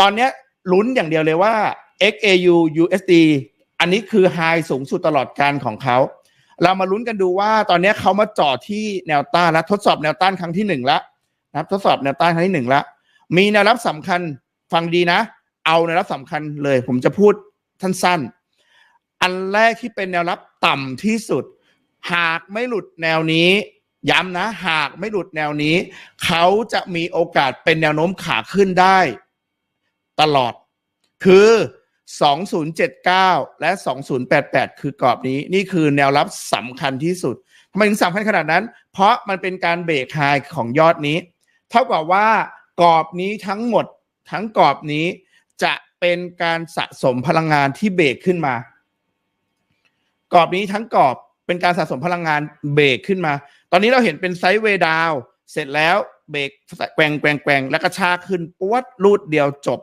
ตอนเนี้ยลุ้นอย่างเดียวเลยว่า XAU USD อันนี้คือไฮสูงสุดตลอดการของเขา เรามาลุ้นกันดูว่าตอนนี้เขามาจอดที่แนวต้านแล้วทดสอบแนวต้านครั้งที่หนึ่งแล้วนะครับทดสอบแนวต้านครั้งที่หนึ่งแล้วมีแนวรับสำคัญฟังดีนะ เอาแนวรับสำคัญเลย ผมจะพูดสั้นๆ อันแรกที่เป็นแนวรับต่ำที่สุด หากไม่หลุดแนวนี้ย้ำนะ หากไม่หลุดแนวนี้ เขาจะมีโอกาสเป็นแนวโน้มขาขึ้นได้ ตลอด คือ 2079 และ 2088 คือกรอบนี้นี่คือแนวรับสำคัญที่สุดทำไมถึงสำคัญขนาดนั้น เพราะมันเป็นการเบรกไฮของยอดนี้ เท่ากับว่ากรอบนี้ทั้งหมดทั้งกรอบนี้จะเป็นการสะสมพลังงานที่เบรกขึ้นมา กรอบนี้ทั้งกรอบเป็นการสะสมพลังงานเบรกขึ้นมา ตอนนี้เราเห็นเป็นไซด์เวดาว เสร็จแล้วเบรกแกว่งแกว่งแกว่งแล้วก็ชาขึ้นปวดรูดเดียวจบ